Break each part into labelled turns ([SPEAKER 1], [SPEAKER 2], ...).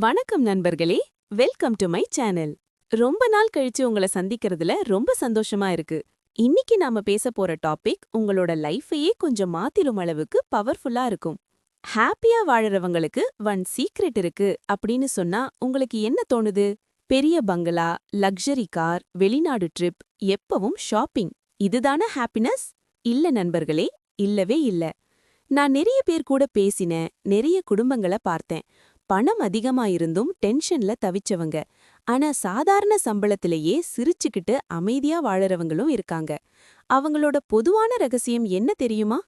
[SPEAKER 1] வணக்கம் நண்பர்களே welcome to my channel ரொம்ப நாள் கழிச்சு உங்களை சந்திக்கிறதுல ரொம்ப சந்தோஷமா இருக்கு. இன்னைக்கு நாம பேச போற டாபிக் உங்களோட லைஃபையே கொஞ்சம் மாத்திரும் அளவுக்கு பவர்ஃபுல்லா இருக்கும். ஹாப்பியா வாழறவங்களுக்கு ஒன் சீக்ரெட் இருக்கு அப்படின்னு சொன்னா உங்களுக்கு என்ன தோணுது? பெரிய பங்களா லக்ஸரி கார் வெளிநாடு ட்ரிப் எப்பவும் ஷாப்பிங் இதுதானே ஹாப்பினஸ் இல்ல நண்பர்களே இல்லவே இல்ல. நான் நிறைய பேர் கூட பேசினேன் நிறைய குடும்பங்களை பார்த்தேன். பணம் அதிகமா இருந்தும் டென்ஷன்ல தவிச்சவங்க. ஆனா சாதாரண சம்பளத்திலேயே சிரிச்சுக்கிட்டு அமைதியா வாழறவங்களும் இருக்காங்க. அவங்களோட பொதுவான ரகசியம் என்ன தெரியுமா?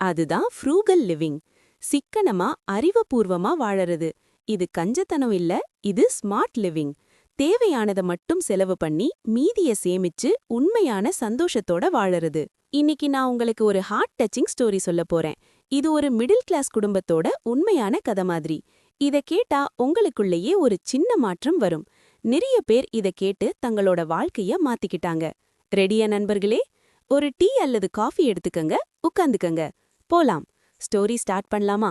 [SPEAKER 1] அதுதான் ஃப்ரூகல் லிவிங் சிக்கனமா அறிவுபூர்வமா வாழறது. இது கஞ்சத்தனம் இல்ல இது ஸ்மார்ட் லிவிங் தேவையானதை மட்டும் செலவு பண்ணி மீதிய சேமிச்சு உண்மையான சந்தோஷத்தோட வாழறது. இன்னைக்கு நான் உங்களுக்கு ஒரு ஹார்ட் டச்சிங் ஸ்டோரி சொல்ல போறேன். இது ஒரு மிடில் கிளாஸ் குடும்பத்தோட உண்மையான கதை மாதிரி. இத கேட்டா உங்களுக்குள்ளேயே ஒரு சின்ன மாற்றம் வரும். நிறைய பேர் இத கேட்டு தங்களோட வாழ்க்கைய மாத்திக்கிட்டாங்க. ரெடியா நண்பர்களே? ஒரு டீ அல்லது காஃபி எடுத்துக்கங்க உட்காந்துக்கங்க போலாம். ஸ்டோரி ஸ்டார்ட் பண்ணலாமா?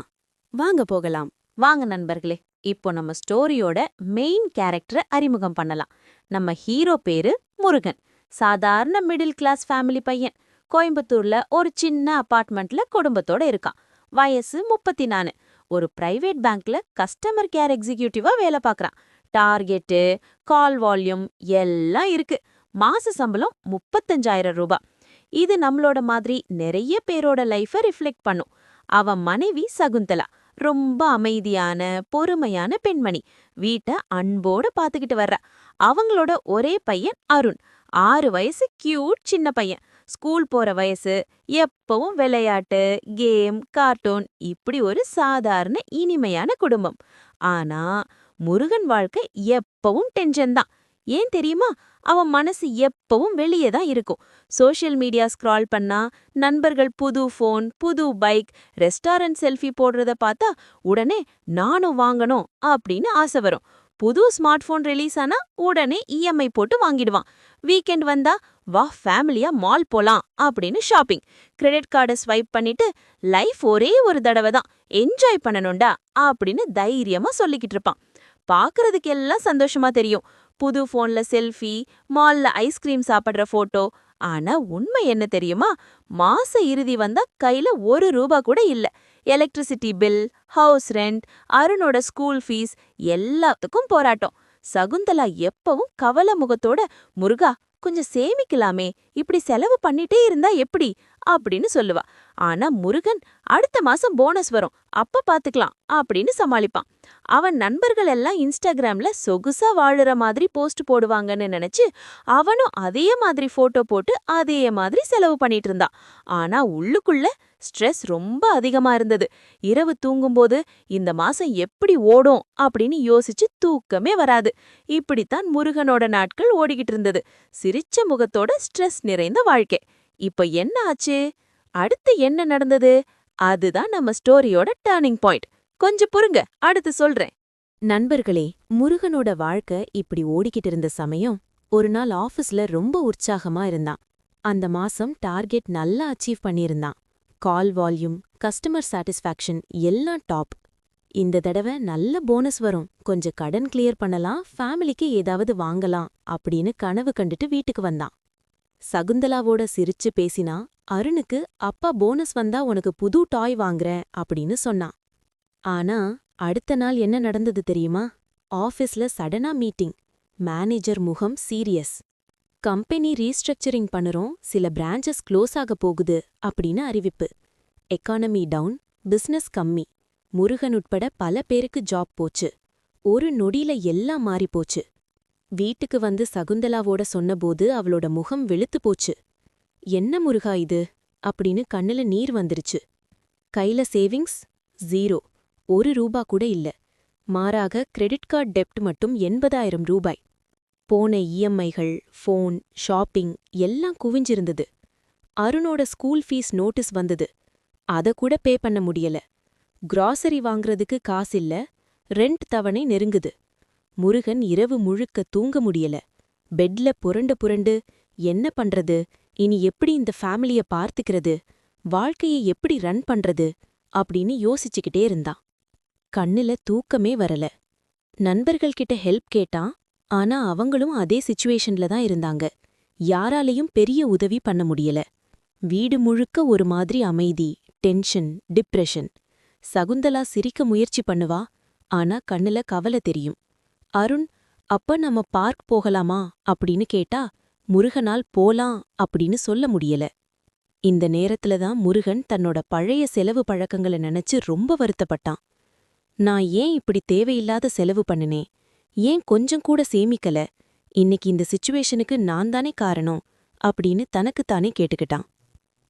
[SPEAKER 1] வாங்க போகலாம்.
[SPEAKER 2] வாங்க நண்பர்களே இப்போ நம்ம ஸ்டோரியோட மெயின் கேரக்டரை அறிமுகம் பண்ணலாம். நம்ம ஹீரோ பேரு முருகன். சாதாரண மிடில் கிளாஸ் ஃபேமிலி பையன். கோயம்புத்தூர்ல ஒரு சின்ன அபார்ட்மெண்ட்ல குடும்பத்தோட இருக்கான். வயசு முப்பத்தி நாலு. ஒரு பிரைவேட் பேங்க்ல கஸ்டமர் கேர் எக்ஸிக்யூட்டிவா வேலை பார்க்கறான் டார்கெட்டு கால் வால்யூம் எல்லாம் இருக்கு. மாச சம்பளம் முப்பத்தஞ்சாயிரம் ரூபாய். இது நம்மளோட மாதிரி நிறைய பேரோட லைஃபை ரிஃப்ளெக்ட் பண்ணும். அவன் மனைவி சகுந்தலா ரொம்ப அமைதியான பொறுமையான பெண்மணி. வீட்டை அன்போடு பார்த்துக்கிட்டு வர்றா. அவங்களோட ஒரே பையன் அருண். ஆறு வயசு கியூட் சின்ன பையன். ஸ்கூல் போற வயசு எப்பவும் விளையாட்டு கேம் கார்ட்டூன் இப்படி ஒரு சாதாரண இனிமையான குடும்பம். ஆனா முருகன் வாழ்க்கை எப்பவும் டென்ஷன் தான். ஏன் தெரியுமா? அவன் மனசு எப்பவும் வெளியே தான் இருக்கும். சோஷியல் மீடியா ஸ்க்ரால் பண்ணா நண்பர்கள் புது ஃபோன் புது பைக் ரெஸ்டாரண்ட் செல்ஃபி போடுறத பார்த்தா உடனே நானும் வாங்கணும் அப்படின்னு ஆசை வரும். புது ஸ்மார்ட் ஃபோன் ரிலீஸ் ஆனா உடனே இஎம்ஐ போட்டு வாங்கிடுவான். வீக்கெண்ட் வந்தா வா ஃபேமிலியா மால் போலாம் அப்படின்னு ஷாப்பிங் கிரெடிட் கார்டை ஸ்வைப் பண்ணிட்டு லைஃப் ஒரே ஒரு தடவை தான் என்ஜாய் பண்ணணும்டா அப்படின்னு தைரியமா சொல்லிக்கிட்டு இருப்பான். பாக்குறதுக்கு எல்லாம் சந்தோஷமா தெரியும். புது போன்ல செல்ஃபி மால்ல ஐஸ்கிரீம் சாப்பிடுற போட்டோ ஆனா உண்மை என்ன தெரியுமா? மாச இறுதி வந்தா கையில ஒரு ரூபா கூட இல்ல. எலக்ட்ரிசிட்டி பில் ஹவுஸ் ரெண்ட் அருணோட ஸ்கூல் ஃபீஸ் எல்லாத்துக்கும் போராட்டம். சகுந்தலா எப்பவும் கவல முகத்தோட முருகா கொஞ்சம் சேமிக்கலாமே இப்படி செலவு பண்ணிட்டே இருந்தா எப்படி? அப்படின்னு சொல்லுவா. ஆனா முருகன் அடுத்த மாசம் போனஸ் வரும். அப்ப பாத்துக்கலாம் அப்படின்னு சமாளிப்பான். அவன் நண்பர்கள் எல்லாம் இன்ஸ்டாகிராம்ல சொகுசா வாழுற மாதிரி போஸ்ட் போடுவாங்கன்னு நினைச்சு அவனும் அதே மாதிரி போட்டோ போட்டு அதே மாதிரி செலவு பண்ணிட்டு இருந்தான். ஆனா உள்ளுக்குள்ள ஸ்ட்ரெஸ் ரொம்ப அதிகமா இருந்தது. இரவு தூங்கும்போது இந்த மாசம் எப்படி ஓடும்? அப்படின்னு யோசிச்சு தூக்கமே வராது. இப்படித்தான் முருகனோட நாட்கள் ஓடிக்கிட்டு இருந்தது. சிரிச்ச முகத்தோட ஸ்ட்ரெஸ் நிறைந்த வாழ்க்கை. இப்ப என்ன ஆச்சு? அடுத்து என்ன நடந்தது? அதுதான் நம்ம ஸ்டோரியோட டேர்னிங் பாயிண்ட். கொஞ்சம் பொறுங்க அடுத்து சொல்றேன்.
[SPEAKER 1] நண்பர்களே முருகனோட வாழ்க்கை இப்படி ஓடிக்கிட்டு இருந்த சமயம் ஒரு நாள் ஆஃபீஸ்ல ரொம்ப உற்சாகமா இருந்தான். அந்த மாசம் டார்கெட் நல்லா அச்சீவ் பண்ணியிருந்தான். கால் வால்யூம் கஸ்டமர் சாட்டிஸ்ஃபேக்ஷன் எல்லாம் டாப் இந்த தடவை நல்ல போனஸ் வரும். கொஞ்சம் கடன் கிளியர் பண்ணலாம் ஃபேமிலிக்கு ஏதாவது வாங்கலாம் அப்படின்னு கனவு கண்டுட்டு வீட்டுக்கு வந்தான். சகுந்தலாவோட சிரிச்சு பேசினா அருணுக்கு அப்பா போனஸ் வந்தா உனக்கு புது டாய் வாங்குறேன் அப்படின்னு சொன்னான். ஆனா அடுத்த நாள் என்ன நடந்தது தெரியுமா? ஆஃபீஸ்ல சடனா மீட்டிங் மேனேஜர் முகம் சீரியஸ் கம்பெனி ரீஸ்ட்ரக்சரிங் பண்ணுறோம் சில பிரான்ச்சஸ் க்ளோஸ் ஆக போகுது அப்படின்னு அறிவிப்பு. எக்கானமி டவுன் பிசினஸ் கம்மி. முருகன் உட்பட பல பேருக்கு ஜாப் போச்சு. ஒரு நொடியில எல்லாம் மாறி போச்சு. வீட்டுக்கு வந்து சகுந்தலாவோட சொன்னபோது அவளோட முகம் வெளுத்து போச்சு. என்ன முருகா இது? அப்படின்னு கண்ணுல நீர் வந்துருச்சு. கையில சேவிங்ஸ்? ஜீரோ. ஒரு ரூபா கூட இல்ல. மாறாக கிரெடிட் கார்டு டெப்ட் மட்டும் எண்பதாயிரம் ரூபாய். போன இஎம்ஐகள் ஃபோன் ஷாப்பிங் எல்லாம் குவிஞ்சிருந்தது. அருணோட ஸ்கூல் ஃபீஸ் நோட்டீஸ் வந்தது. அத கூட பே பண்ண முடியல. கிராசரி வாங்குறதுக்கு காசில்ல ரெண்ட் தவணை நெருங்குது. முருகன் இரவு முழுக்க தூங்க முடியல. பெட்ல புரண்டு புரண்டு என்ன பண்றது? இனி எப்படி இந்த ஃபேமிலிய பார்த்துக்கிறது? வாழ்க்கையை எப்படி ரன் பண்றது? அப்படின்னு யோசிச்சுக்கிட்டே இருந்தான். கண்ணுல தூக்கமே வரல. நண்பர்கள்கிட்ட ஹெல்ப் கேட்டான். ஆனா அவங்களும் அதே சிச்சுவேஷன்ல தான் இருந்தாங்க. யாராலையும் பெரிய உதவி பண்ண முடியல. வீடு முழுக்க ஒரு மாதிரி அமைதி டென்ஷன் டிப்ரெஷன் சகுந்தலா சிரிக்க முயற்சி பண்ணுவா ஆனா கண்ணுல கவலை தெரியும். அருண் அப்ப நம்ம பார்க் போகலாமா? அப்படின்னு கேட்டா முருகனால் போலாம் அப்படின்னு சொல்ல முடியல. இந்த நேரத்துல தான் முருகன் தன்னோட பழைய செலவு பழக்கங்களை நினைச்சு ரொம்ப வருத்தப்பட்டான். நான் ஏன் இப்படி தேவையில்லாத செலவு பண்ணுனேன் ஏன் கொஞ்சம் கூட சேமிக்கல? இன்னைக்கு இந்த சிச்சுவேஷனுக்கு நான் தானே காரணம்? அப்படின்னு தனக்குத்தானே கேட்டுக்கிட்டான்.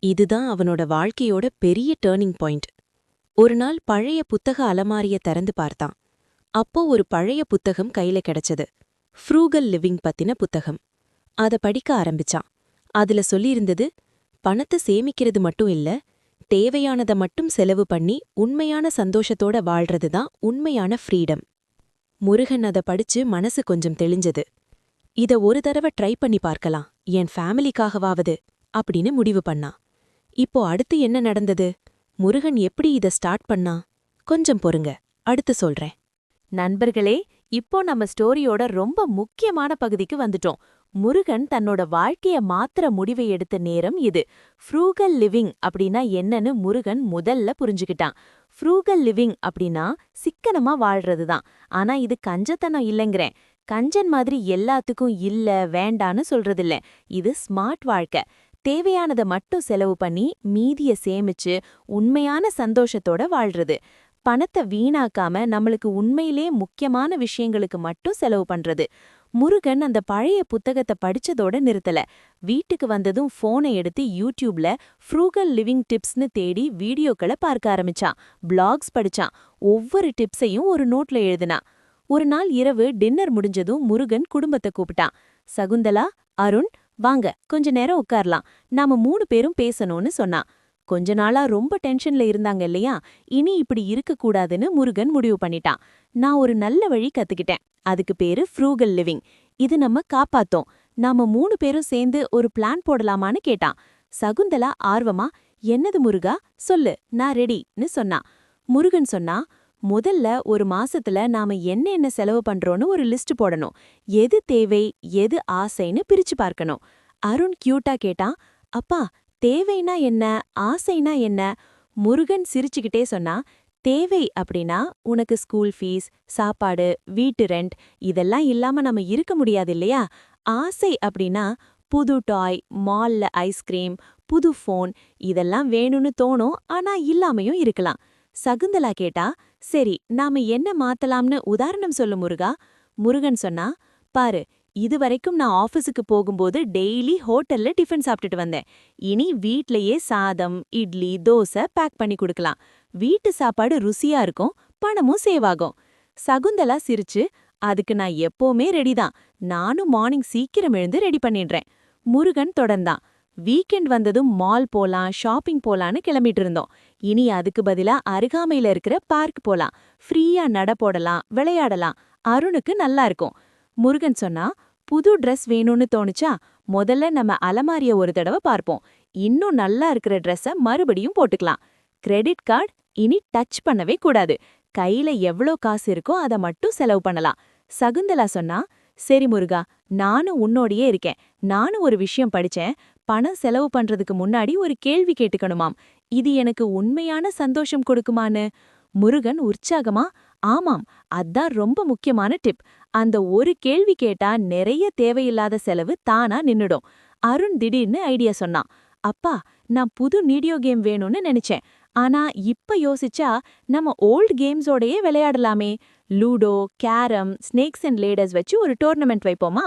[SPEAKER 1] இதுதான் அவனோட வாழ்க்கையோட பெரிய டேர்னிங் பாயிண்ட். ஒரு நாள் பழைய புத்தக அலமாரிய திறந்து பார்த்தான். அப்போ ஒரு பழைய புத்தகம் கையில கிடைச்சது. ஃப்ரூகல் லிவிங் பத்தின புத்தகம். அத படிக்க ஆரம்பிச்சான். அதுல சொல்லியிருந்தது பணத்தை சேமிக்கிறது மட்டும் இல்ல தேவையானத மட்டும் செலவு பண்ணி உண்மையான சந்தோஷத்தோட வாழ்றது தான் உண்மையான ஃப்ரீடம். முருகன் அத படிச்சு மனசு கொஞ்சம் தெளிஞ்சது. இத ஒரு தடவை ட்ரை பண்ணி பார்க்கலாம். என் ஃபேமிலிக்காகவாவது அப்படின்னு முடிவு பண்ணா. இப்போ அடுத்து என்ன நடந்தது? முருகன் எப்படி இத ஸ்டார்ட் பண்ணா? கொஞ்சம் பொறுங்க. அடுத்து சொல்றேன்.
[SPEAKER 2] நண்பர்களே இப்போ நம்ம ஸ்டோரியோட ரொம்ப முக்கியமான பகுதிக்கு வந்துட்டோம். முருகன் தன்னோட வாழ்க்கைய மாத்திர முடிவை எடுத்த நேரம் இது. ஃப்ரூகல் லிவிங் அப்படின்னா என்னன்னு முருகன் முதல்ல புரிஞ்சுக்கிட்டான். ஃப்ரூகல் லிவிங் அப்படின்னா சிக்கனமா வாழ்றது தான் ஆனா இது கஞ்சத்தனம் இல்லைங்கிறேன். கஞ்சன் மாதிரி எல்லாத்துக்கும் இல்ல வேண்டான்னு சொல்றதில்ல. இது ஸ்மார்ட் வாழ்க்கை. தேவையானதை மட்டும் செலவு பண்ணி மீதிய சேமிச்சு உண்மையான சந்தோஷத்தோட வாழ்றது. பணத்தை வீணாக்காம நம்மளுக்கு உண்மையிலே முக்கியமான விஷயங்களுக்கு மட்டும் செலவு பண்றது. முருகன் அந்த பழைய புத்தகத்தை படிச்சதோட நிறுத்தல. வீட்டுக்கு வந்ததும் போனை எடுத்து யூடியூப்ல ஃப்ரூகல் லிவிங் டிப்ஸ்னு தேடி வீடியோக்களை பார்க்க ஆரம்பிச்சான். பிளாக்ஸ் படிச்சான். ஒவ்வொரு டிப்ஸையும் ஒரு நோட்ல எழுதினான். ஒரு நாள் இரவு டின்னர் முடிஞ்சதும் முருகன் குடும்பத்தை கூப்பிட்டான். சகுந்தலா அருண் வாங்க. கொஞ்ச நேரம் உட்காரலாம். நாம மூணு பேரும் பேசணும்னு சொன்னான். கொஞ்ச நாளா ரொம்ப டென்ஷன்ல இருந்தாங்க இல்லையா? இனி இப்படி இருக்கக்கூடாதுன்னு முருகன் முடிவு பண்ணிட்டான். நான் ஒரு நல்ல வழி கத்துக்கிட்டேன். அதுக்கு பேரு ஃப்ரூகல் லிவிங் இது நம்ம காப்பாத்தோம். நாம மூணு பேரும் சேர்ந்து ஒரு பிளான் போடலாமான்னு கேட்டான். சகுந்தலா ஆர்வமா என்னது முருகா? சொல்லு நான் ரெடின்னு சொன்னா முருகன் சொன்னா முதல்ல ஒரு மாசத்துல நாம என்ன என்ன செலவு பண்றோம்னு ஒரு லிஸ்ட் போடணும். எது தேவை எது ஆசைன்னு பிரிச்சு பார்க்கணும். அருண் கியூட்டா கேட்டான். அப்பா தேவைனா என்ன ஆசைனா என்ன? முருகன் சிரிச்சுக்கிட்டே சொன்னா தேவை அப்படின்னா உனக்கு ஸ்கூல் ஃபீஸ் சாப்பாடு வீட்டு ரெண்ட் இதெல்லாம் இல்லாம நம்ம இருக்க முடியாது இல்லையா? ஆசை அப்படின்னா புது டாய் மால்ல ஐஸ்கிரீம் புது ஃபோன் இதெல்லாம் வேணும்னு தோணும் ஆனா இல்லாமையும் இருக்கலாம். சகுந்தலா கேட்டா சரி நாம என்ன மாத்தலாம்னு உதாரணம் சொல்லு முருகா. முருகன் சொன்னா பாரு இதுவரைக்கும் நான் ஆஃபீஸுக்கு போகும்போது டெய்லி ஹோட்டல்ல டிஃபன் சாப்பிட்டுட்டு வந்தேன். இனி வீட்லயே சாதம் இட்லி தோசை பேக் பண்ணி கொடுக்கலாம். வீட்டு சாப்பாடு ருசியா இருக்கும் பணமும் சேவ் ஆகும். சகுந்தலா சிரிச்சு அதுக்கு நான் எப்பவுமே ரெடி தான். நானும் மார்னிங் சீக்கிரம் எழுந்து ரெடி பண்ணிடுறேன். முருகன் தொடர்ந்தான். வீக்கெண்ட் வந்ததும் மால் போலாம் ஷாப்பிங் போலான்னு கிளம்பிட்டு இருந்தோம். இனி அதுக்கு பதிலா அருகாமையில இருக்கிற பார்க் போலாம். ஃப்ரீயா நட போடலாம் விளையாடலாம். அருணுக்கு நல்லா இருக்கும். முருகன் சொன்னா புது ட்ரெஸ் வேணும்னு தோணுச்சா? முதல்ல நம்ம அலமாரிய ஒரு தடவை பார்ப்போம். இன்னும் நல்லா இருக்கிற ட்ரெஸ்ஸை மறுபடியும் போட்டுக்கலாம். கிரெடிட் கார்டு இனி டச் பண்ணவே கூடாது. கையில எவ்ளோ காசு இருக்கோ அத மட்டும் செலவு பண்ணலாம். சகுந்தலா சொன்னா சரி முருகா நானும் உன்னோடையே இருக்கேன். நானும் ஒரு விஷயம் படிச்சேன். பணம் செலவு பண்றதுக்கு முன்னாடி ஒரு கேள்வி கேட்டுக்கணுமாம். இது எனக்கு உண்மையான சந்தோஷம் கொடுக்குமான்னு? முருகன் உற்சாகமா ஆமாம் அதான் ரொம்ப முக்கியமான டிப் அந்த ஒரு கேள்வி கேட்டா நிறைய தேவையில்லாத செலவு தானா நின்னுடும். அருண் திடீர்னு ஐடியா சொன்னான். அப்பா நான் புது வீடியோ கேம் வேணும்னு நினைச்சேன். ஆனா இப்ப யோசிச்சா நம்ம ஓல்ட் கேம்ஸோடயே விளையாடலாமே. Ludo carrom snakes and ladders வச்சு ஒரு டோர்னமெண்ட் வைப்போமா?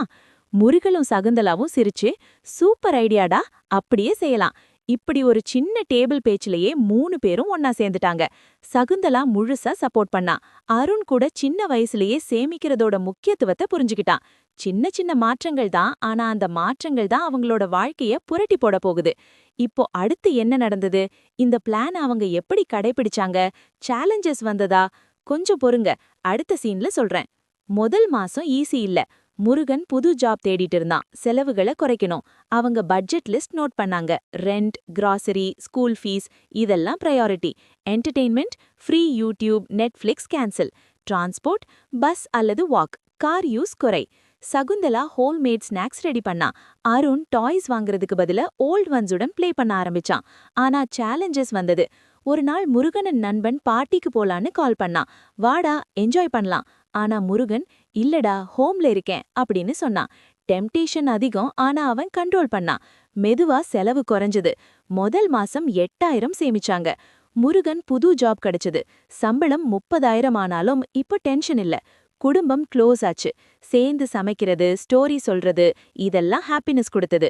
[SPEAKER 2] முருகலும் சகுந்தலாவும் சிரிச்சு சூப்பர் ஐடியாடா அப்படியே செய்யலாம். இப்படி ஒரு சின்ன டேபிள் பேச்சிலேயே மூணு பேரும் ஒன்னா சேர்ந்துட்டாங்க. சகுந்தலா முழுசா சப்போர்ட் பண்ணா. அருண் கூட சின்ன வயசுலயே சேமிக்கிறதோட முக்கியத்துவத்தை புரிஞ்சுக்கிட்டான். சின்ன சின்ன மாற்றங்கள் தான் ஆனா அந்த மாற்றங்கள் தான் அவங்களோட வாழ்க்கைய புரட்டி போட போகுது. இப்போ அடுத்து என்ன நடந்தது? இந்த பிளான் அவங்க எப்படி கடைபிடிச்சாங்க? சேலஞ்சஸ் வந்ததா? கொஞ்சம் பொறுங்க. அடுத்த சீன்ல சொல்றேன். முதல் மாசம் ஈஸி இல்ல. முருகன் புது ஜாப் தேடிட்டு இருந்தான். செலவுகளை குறைக்கணும். அவங்க பட்ஜெட் லிஸ்ட் நோட் பண்ணாங்க. ரெண்ட் கிராசரி ஸ்கூல் ஃபீஸ் இதெல்லாம் priority entertainment free YouTube Netflix cancel transport bus அல்லது வாக் கார் யூஸ் குறை. சகுந்தலா ஹோம்மேட் ஸ்நாக்ஸ் ரெடி பண்ணா அருண் டாய்ஸ் வாங்குறதுக்கு பதிலா ஓல்ட் ஒன்ஸுடன் ப்ளே பண்ண ஆரம்பிச்சான். ஆனா சேலஞ்சஸ் வந்தது. ஒரு நாள் முருகனின் நண்பன் பார்ட்டிக்கு போலான்னு கால் பண்ணான். வாடா என்ஜாய் பண்ணலாம். ஆனா முருகன் இல்லடா ஹோம்ல இருக்கேன் அப்படின்னு சொன்னான். டெம்டேஷன் அதிகம் ஆனா அவன் கண்ட்ரோல் பண்ணான். மெதுவா செலவு குறைஞ்சது. முதல் மாசம் எட்டாயிரம் சேமிச்சாங்க. முருகன் புது ஜாப் கிடைச்சது. சம்பளம் முப்பதாயிரம் ஆனாலும் இப்ப டென்ஷன் இல்ல. குடும்பம் க்ளோஸ் ஆச்சு. சேர்ந்து சமைக்கிறது ஸ்டோரி சொல்றது இதெல்லாம் ஹாப்பினஸ் கொடுத்தது.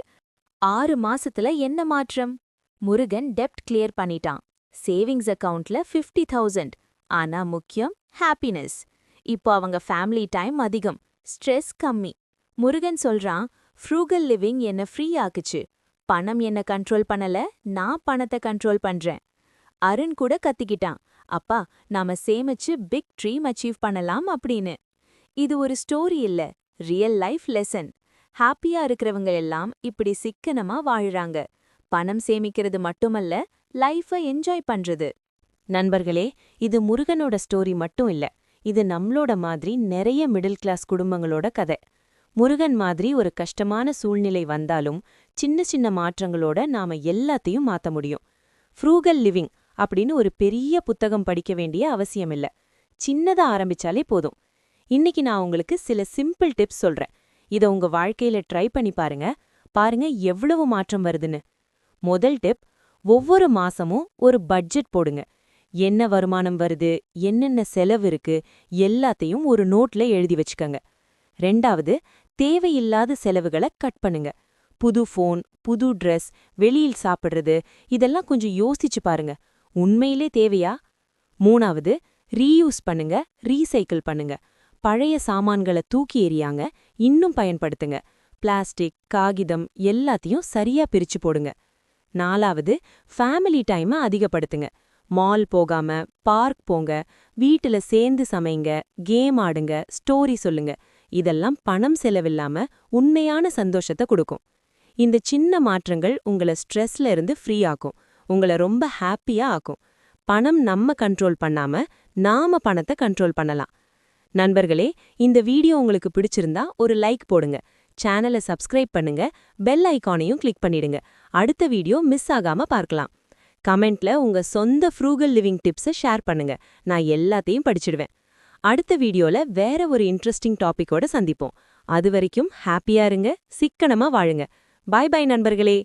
[SPEAKER 2] ஆறு மாசத்துல என்ன மாற்றம்? முருகன் டெப்ட் கிளியர் பண்ணிட்டான். சேவிங்ஸ் அக்கவுண்ட்ல ஃபிஃப்டி தௌசண்ட். ஆனா முக்கியம் ஹாப்பினஸ். இப்போ அவங்க ஃபேமிலி டைம் அதிகம். ஸ்ட்ரெஸ் கம்மி. முருகன் சொல்றான் ஃப்ரூகல் லிவிங் என்ன ஃப்ரீ ஆக்குச்சு. பணம் என்ன கண்ட்ரோல் பண்ணல நான் பணத்தை கண்ட்ரோல் பண்றேன். அருண் கூட கத்திக்கிட்டான் அப்பா நாம சேமிச்சு பிக் ட்ரீம் அச்சீவ் பண்ணலாம் அப்படின்னு. இது ஒரு ஸ்டோரி இல்ல ரியல் லைஃப் லெசன் ஹாப்பியா இருக்கிறவங்க எல்லாம் இப்படி சிக்கனமா வாழ்றாங்க. பணம் சேமிக்கிறது மட்டுமல்ல லைஃபை என்ஜாய் பண்றது.
[SPEAKER 1] நண்பர்களே இது முருகனோட ஸ்டோரி மட்டும் இல்ல. இது நம்மளோட மாதிரி நிறைய மிடில் கிளாஸ் குடும்பங்களோட கதை. முருகன் மாதிரி ஒரு கஷ்டமான சூழ்நிலை வந்தாலும் சின்ன சின்ன மாற்றங்களோட நாம எல்லாத்தையும் மாத்த முடியும். ஃப்ரூகல் லிவிங் அப்படின்னு ஒரு பெரிய புத்தகம் படிக்க வேண்டிய அவசியம் இல்ல. சின்னதா ஆரம்பிச்சாலே போதும். இன்னைக்கு நான் உங்களுக்கு சில சிம்பிள் டிப்ஸ் சொல்றேன். இத உங்க வாழ்க்கையில ட்ரை பண்ணி பாருங்க. பாருங்க எவ்வளவு மாற்றம் வருதுன்னு. முதல் டிப் ஒவ்வொரு மாசமும் ஒரு பட்ஜெட் போடுங்க. என்ன வருமானம் வருது என்னென்ன செலவு இருக்கு எல்லாத்தையும் ஒரு நோட்ல எழுதி வச்சுக்கங்க. ரெண்டாவது தேவையில்லாத செலவுகளை கட் பண்ணுங்க. புது ஃபோன் புது ட்ரெஸ் வெளியில் சாப்பிடுறது இதெல்லாம் கொஞ்சம் யோசிச்சு பாருங்க. உண்மையிலே தேவையா? மூணாவது ரீயூஸ் பண்ணுங்க ரீசைக்கிள் பண்ணுங்க. பழைய சாமான்களை தூக்கி எறியாங்க இன்னும் பயன்படுத்துங்க. பிளாஸ்டிக் காகிதம் எல்லாத்தையும் சரியா பிரிச்சு போடுங்க. நாலாவது ஃபேமிலி டைமை அதிகப்படுத்துங்க. மால் போகாம பார்க் போங்க வீட்டுல சேர்ந்து சமைங்க கேம் ஆடுங்க ஸ்டோரி சொல்லுங்க. இதெல்லாம் பணம் செலவில்லாம உண்மையான சந்தோஷத்தை கொடுக்கும். இந்த சின்ன மாற்றங்கள் உங்கள ஸ்ட்ரெஸ்ல இருந்து ஃப்ரீ ஆக்கும். உங்கள ரொம்ப ஹாப்பியா ஆக்கும். பணம் நம்ம கண்ட்ரோல் பண்ணாம நாம பணத்தை கண்ட்ரோல் பண்ணலாம். நண்பர்களே இந்த வீடியோ உங்களுக்கு பிடிச்சிருந்தா ஒரு லைக் போடுங்க. சேனலை சப்ஸ்கிரைப் பண்ணுங்க பெல் ஐக்கானையும் கிளிக் பண்ணிடுங்க. அடுத்த வீடியோ மிஸ் ஆகாம பார்க்கலாம். கமெண்ட்ல உங்க சொந்த ஃப்ரூகல் லிவிங் டிப்ஸை ஷேர் பண்ணுங்க. நான் எல்லாத்தையும் படிச்சிடுவேன். அடுத்த வீடியோல வேற ஒரு இன்ட்ரெஸ்டிங் டாபிக்கோட சந்திப்போம். அது வரைக்கும் ஹாப்பியா இருங்க சிக்கனமா வாழுங்க. பாய் பாய் நண்பர்களே.